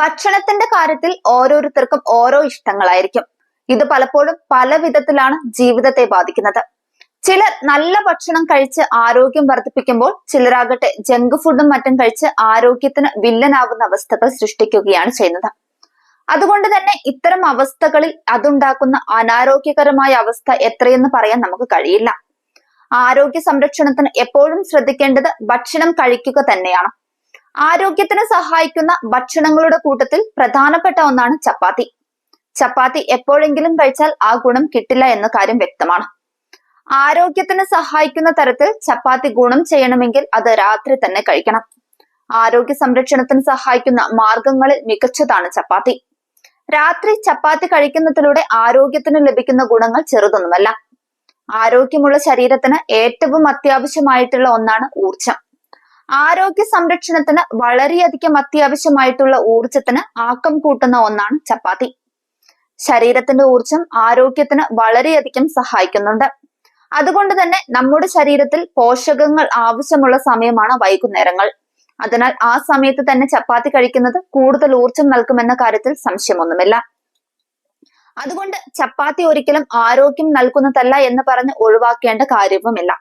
ഭക്ഷണത്തിന്റെ കാര്യത്തിൽ ഓരോരുത്തർക്കും ഓരോ ഇഷ്ടങ്ങളായിരിക്കും. ഇത് പലപ്പോഴും പല വിധത്തിലാണ് ജീവിതത്തെ ബാധിക്കുന്നത്. ചിലർ നല്ല ഭക്ഷണം കഴിച്ച് ആരോഗ്യം വർദ്ധിപ്പിക്കുമ്പോൾ ചിലരാകട്ടെ ജങ്ക് ഫുഡും മറ്റും കഴിച്ച് ആരോഗ്യത്തിന് വില്ലനാകുന്ന അവസ്ഥകൾ സൃഷ്ടിക്കുകയാണ് ചെയ്യുന്നത്. അതുകൊണ്ട് തന്നെ ഇത്തരം അവസ്ഥകളിൽ അതുണ്ടാക്കുന്ന അനാരോഗ്യകരമായ അവസ്ഥ എത്രയെന്ന് പറയാൻ നമുക്ക് കഴിയില്ല. ആരോഗ്യ സംരക്ഷണത്തിന് എപ്പോഴും ശ്രദ്ധിക്കേണ്ടത് ഭക്ഷണം കഴിക്കുക തന്നെയാണ്. ആരോഗ്യത്തിന് സഹായിക്കുന്ന ഭക്ഷണങ്ങളുടെ കൂട്ടത്തിൽ പ്രധാനപ്പെട്ട ഒന്നാണ് ചപ്പാത്തി. ചപ്പാത്തി എപ്പോഴെങ്കിലും കഴിച്ചാൽ ആ ഗുണം കിട്ടില്ല എന്ന കാര്യം വ്യക്തമാണ്. ആരോഗ്യത്തിന് സഹായിക്കുന്ന തരത്തിൽ ചപ്പാത്തി ഗുണം ചെയ്യണമെങ്കിൽ അത് രാത്രി തന്നെ കഴിക്കണം. ആരോഗ്യ സംരക്ഷണത്തിന് സഹായിക്കുന്ന മാർഗങ്ങളിൽ മികച്ചതാണ് ചപ്പാത്തി. രാത്രി ചപ്പാത്തി കഴിക്കുന്നതിലൂടെ ആരോഗ്യത്തിന് ലഭിക്കുന്ന ഗുണങ്ങൾ ചെറുതൊന്നുമല്ല. ആരോഗ്യമുള്ള ശരീരത്തിന് ഏറ്റവും അത്യാവശ്യമായിട്ടുള്ള ഒന്നാണ് ഊർജം ആരോഗ്യ സംരക്ഷണത്തിന് വളരെയധികം അത്യാവശ്യമായിട്ടുള്ള ഊർജത്തിന് ആക്കം കൂട്ടുന്ന ഒന്നാണ് ചപ്പാത്തി. ശരീരത്തിന്റെ ഊർജം ആരോഗ്യത്തിന് വളരെയധികം സഹായിക്കുന്നുണ്ട്. അതുകൊണ്ട് തന്നെ നമ്മുടെ ശരീരത്തിൽ പോഷകങ്ങൾ ആവശ്യമുള്ള സമയമാണ് വൈകുന്നേരങ്ങൾ. അതിനാൽ ആ സമയത്ത് തന്നെ ചപ്പാത്തി കഴിക്കുന്നത് കൂടുതൽ ഊർജം നൽകുമെന്ന കാര്യത്തിൽ സംശയമൊന്നുമില്ല. അതുകൊണ്ട് ചപ്പാത്തി ഒരിക്കലും ആരോഗ്യം നൽകുന്നതല്ല എന്ന് പറഞ്ഞ് ഒഴിവാക്കേണ്ട കാര്യവുമില്ല.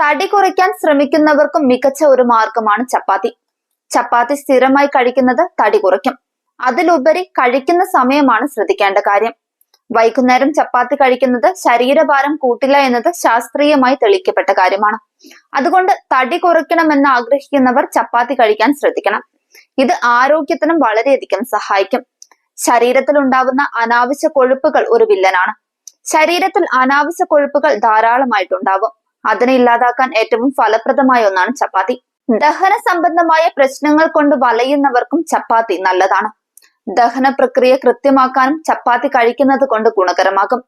തടി കുറയ്ക്കാൻ ശ്രമിക്കുന്നവർക്കും മികച്ച ഒരു മാർഗമാണ് ചപ്പാത്തി. ചപ്പാത്തി സ്ഥിരമായി കഴിക്കുന്നത് തടി കുറയ്ക്കും. അതിലുപരി കഴിക്കുന്ന സമയമാണ് ശ്രദ്ധിക്കേണ്ട കാര്യം. വൈകുന്നേരം ചപ്പാത്തി കഴിക്കുന്നത് ശരീരഭാരം കൂട്ടില്ല എന്നത് ശാസ്ത്രീയമായി തെളിയിക്കപ്പെട്ട കാര്യമാണ്. അതുകൊണ്ട് തടി കുറയ്ക്കണമെന്ന് ആഗ്രഹിക്കുന്നവർ ചപ്പാത്തി കഴിക്കാൻ ശ്രദ്ധിക്കണം. ഇത് ആരോഗ്യത്തിനും വളരെയധികം സഹായിക്കും. ശരീരത്തിൽ ഉണ്ടാവുന്ന അനാവശ്യ കൊഴുപ്പുകൾ ഒരു വില്ലനാണ്. ശരീരത്തിൽ അനാവശ്യ കൊഴുപ്പുകൾ ധാരാളമായിട്ടുണ്ടാവും. അതിനെ ഇല്ലാതാക്കാൻ ഏറ്റവും ഫലപ്രദമായ ഒന്നാണ് ചപ്പാത്തി. ദഹന സംബന്ധമായ പ്രശ്നങ്ങൾ കൊണ്ട് വലയുന്നവർക്കും ചപ്പാത്തി നല്ലതാണ്. ദഹന പ്രക്രിയ കൃത്യമാക്കാനും ചപ്പാത്തി കഴിക്കുന്നത് കൊണ്ട് ഗുണകരമാകും.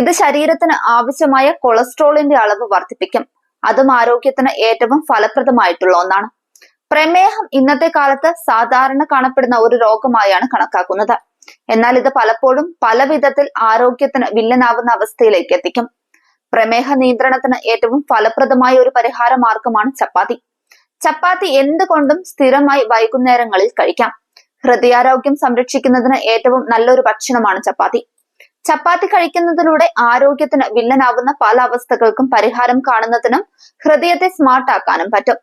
ഇത് ശരീരത്തിന് ആവശ്യമായ കൊളസ്ട്രോളിന്റെ അളവ് വർദ്ധിപ്പിക്കും. അതും ആരോഗ്യത്തിന് ഏറ്റവും ഫലപ്രദമായിട്ടുള്ള ഒന്നാണ്. പ്രമേഹം ഇന്നത്തെ കാലത്ത് സാധാരണ കാണപ്പെടുന്ന ഒരു രോഗമായാണ് കണക്കാക്കുന്നത്. എന്നാൽ ഇത് പലപ്പോഴും പല വിധത്തിൽ ആരോഗ്യത്തിന് വില്ലനാവുന്ന അവസ്ഥയിലേക്ക് എത്തിക്കും. പ്രമേഹ നിയന്ത്രണത്തിന് ഏറ്റവും ഫലപ്രദമായ ഒരു പരിഹാര മാർഗമാണ് ചപ്പാത്തി. ചപ്പാത്തി എന്തുകൊണ്ടും സ്ഥിരമായി വൈകുന്നേരങ്ങളിൽ കഴിക്കാം. ഹൃദയാരോഗ്യം സംരക്ഷിക്കുന്നതിന് ഏറ്റവും നല്ലൊരു ഭക്ഷണമാണ് ചപ്പാത്തി. ചപ്പാത്തി കഴിക്കുന്നതിലൂടെ ആരോഗ്യത്തിന് വില്ലനാവുന്ന പല അവസ്ഥകൾക്കും പരിഹാരം കാണുന്നതിനും ഹൃദയത്തെ സ്മാർട്ടാക്കാനും പറ്റും.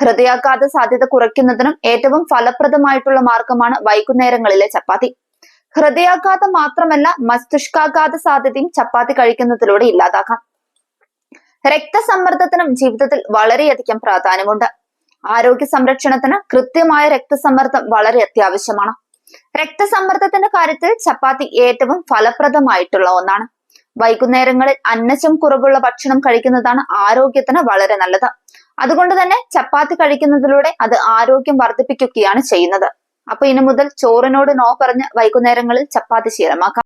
ഹൃദയാഘാത സാധ്യത കുറയ്ക്കുന്നതിനും ഏറ്റവും ഫലപ്രദമായിട്ടുള്ള മാർഗമാണ് വൈകുന്നേരങ്ങളിലെ ചപ്പാത്തി. ഹൃദയാഘാതം മാത്രമല്ല മസ്തിഷ്കാഘാത സാധ്യതയും ചപ്പാത്തി കഴിക്കുന്നതിലൂടെ ഇല്ലാതാക്കാം. രക്തസമ്മർദ്ദത്തിനും ജീവിതത്തിൽ വളരെയധികം പ്രാധാന്യമുണ്ട്. ആരോഗ്യ സംരക്ഷണത്തിന് കൃത്യമായ രക്തസമ്മർദ്ദം വളരെ അത്യാവശ്യമാണ്. രക്തസമ്മർദ്ദത്തിന്റെ കാര്യത്തിൽ ചപ്പാത്തി ഏറ്റവും ഫലപ്രദമായിട്ടുള്ള ഒന്നാണ്. വൈകുന്നേരങ്ങളിൽ അന്നശം കുറവുള്ള ഭക്ഷണം കഴിക്കുന്നതാണ് ആരോഗ്യത്തിന് വളരെ നല്ലത്. അതുകൊണ്ട് തന്നെ ചപ്പാത്തി കഴിക്കുന്നതിലൂടെ അത് ആരോഗ്യം വർദ്ധിപ്പിക്കുകയാണ് ചെയ്യുന്നത്. അപ്പൊ ഇനി മുതൽ ചോറിനോട് നോ പറഞ്ഞ് വൈകുന്നേരങ്ങളിൽ ചപ്പാത്തി ശീലമാക്കാം.